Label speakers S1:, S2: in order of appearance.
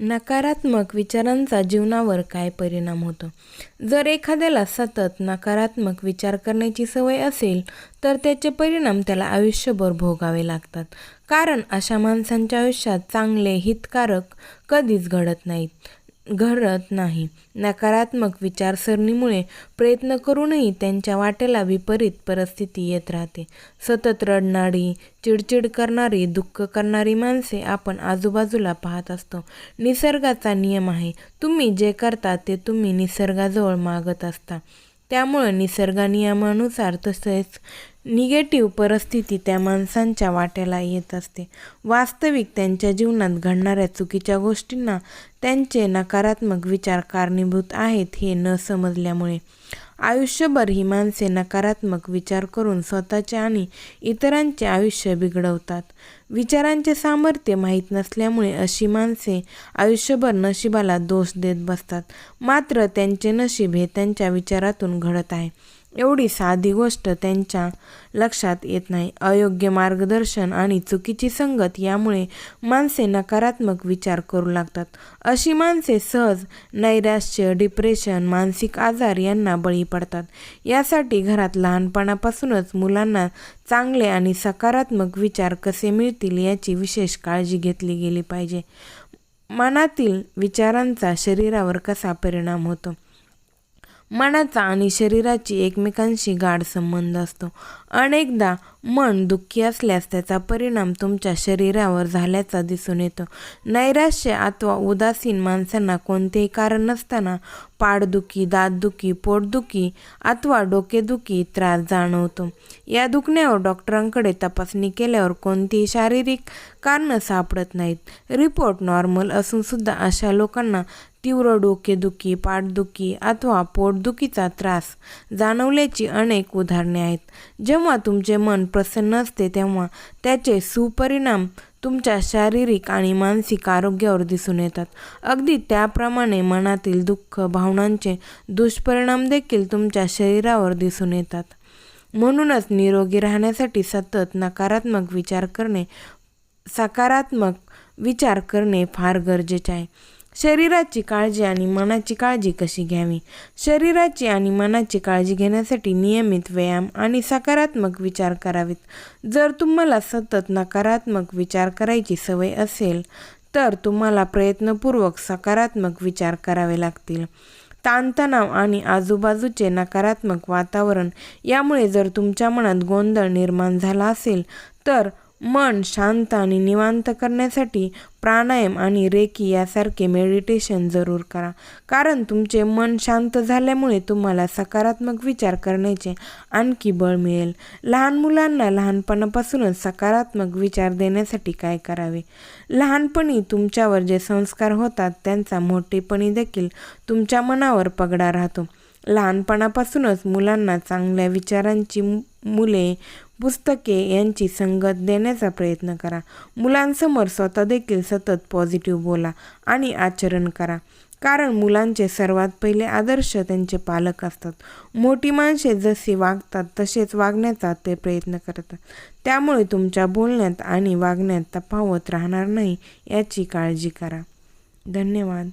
S1: नकारात्मक विचारांचा जीवनावर काय परिणाम होतो? जर एखाद्याला सतत नकारात्मक विचार करण्याची सवय असेल तर त्याचे परिणाम त्याला आयुष्यभर भोगावे लागतात. कारण अशा माणसांच्या आयुष्यात चांगले हितकारक कधीच घडत नाहीत. घडत नाही. नकारात्मक विचारसरणीमुळे प्रयत्न करूनही त्यांच्या वाटेला विपरीत परिस्थिती येत राहते. सतत रडणारी चिडचिड करणारी दुःख करणारी माणसे आपण आजूबाजूला पाहत असतो. निसर्गाचा नियम आहे. तुम्ही जे करता ते तुम्ही निसर्गाजवळ मागत असता. त्यामुळं निसर्ग नियमानुसार तसेच निगेटिव्ह परिस्थिती त्या माणसांच्या वाट्याला येत असते. वास्तविक त्यांच्या जीवनात घडणाऱ्या चुकीच्या गोष्टींना त्यांचे नकारात्मक विचार कारणीभूत आहेत हे न समजल्यामुळे. आयुष्यभर ही माणसे नकारात्मक विचार करून स्वतःचे आणि इतरांचे आयुष्य बिघडवतात. विचारांचे सामर्थ्य माहीत नसल्यामुळे अशी माणसे आयुष्यभर नशिबाला दोष देत बसतात. मात्र त्यांचे नशीब हे त्यांच्या विचारातून घडत आहे. एवढी साधी गोष्ट त्यांच्या लक्षात येत नाही. अयोग्य मार्गदर्शन आणि चुकीची संगत यामुळे माणसे नकारात्मक विचार करू लागतात. अशी माणसे सहज नैराश्य डिप्रेशन मानसिक आजार यांना बळी पडतात. यासाठी घरात लहानपणापासूनच मुलांना चांगले आणि सकारात्मक विचार कसे मिळतील याची विशेष काळजी घेतली गेली पाहिजे. मनातील विचारांचा शरीरावर कसा परिणाम होतो? मनाचा आणि शरीराची एकमेकांशी गाढ संबंध असतो. अनेकदा मन दुःखी असल्यास त्याचा परिणाम तुमच्या शरीरावर झाल्याचा दिसून येतो. नैराश्य अथवा उदासीन माणसांना कोणतेही कारण नसताना पाठदुखी दातदुखी पोटदुखी अथवा डोकेदुखी त्रास जाणवतो. या दुखण्यावर डॉक्टरांकडे तपासणी केल्यावर कोणतीही शारीरिक कारणं सापडत नाहीत. रिपोर्ट नॉर्मल असूनसुद्धा अशा लोकांना तीव्र डोकेदुखी पाठदुखी अथवा पोटदुखीचा त्रास जाणवल्याची अनेक उदाहरणे आहेत. जेव्हा तुमचे मन प्रसन्न असते तेव्हा त्याचे सुपरिणाम तुमच्या शारीरिक आणि मानसिक आरोग्यावर दिसून येतात. अगदी त्याप्रमाणे मनातील दुःख भावनांचे दुष्परिणाम देखील तुमच्या शरीरावर दिसून येतात. म्हणूनच निरोगी राहण्यासाठी सतत नकारात्मक विचार करणे सकारात्मक विचार करणे फार गरजेचे आहे. शरीराची काळजी आणि मनाची काळजी कशी घ्यावी? शरीराची आणि मनाची काळजी घेण्यासाठी नियमित व्यायाम आणि सकारात्मक विचार करावेत. जर तुम्हाला सतत नकारात्मक विचार करायची सवय असेल तर तुम्हाला प्रयत्नपूर्वक सकारात्मक विचार करावे लागतील. ताणतणाव आणि आजूबाजूचे नकारात्मक वातावरण यामुळे जर तुमच्या मनात गोंधळ निर्माण झाला असेल तर मन शांत आणि निवांत करण्यासाठी प्राणायाम आणि रेकी यासारखे मेडिटेशन जरूर करा. कारण तुमचे मन शांत झाल्यामुळे तुम्हाला सकारात्मक विचार करण्याचे आणखी बळ मिळेल. लहान मुलांना लहानपणापासूनच सकारात्मक विचार देण्यासाठी काय करावे? लहानपणी तुमच्यावर जे संस्कार होतात त्यांचा मोठेपणी देखील तुमच्या मनावर पगडा राहतो. लहानपणापासूनच मुलांना चांगल्या विचारांची मुले पुस्तके यांची संगत देण्याचा प्रयत्न करा. मुलांसमोर स्वतः देखील सतत पॉझिटिव्ह बोला आणि आचरण करा. कारण मुलांचे सर्वात पहिले आदर्श त्यांचे पालक असतात. मोठी माणसे जसे वागतात तसेच वागण्याचा ते प्रयत्न करतात. त्यामुळे तुमच्या बोलण्यात आणि वागण्यात तफावत राहणार नाही याची काळजी करा. धन्यवाद.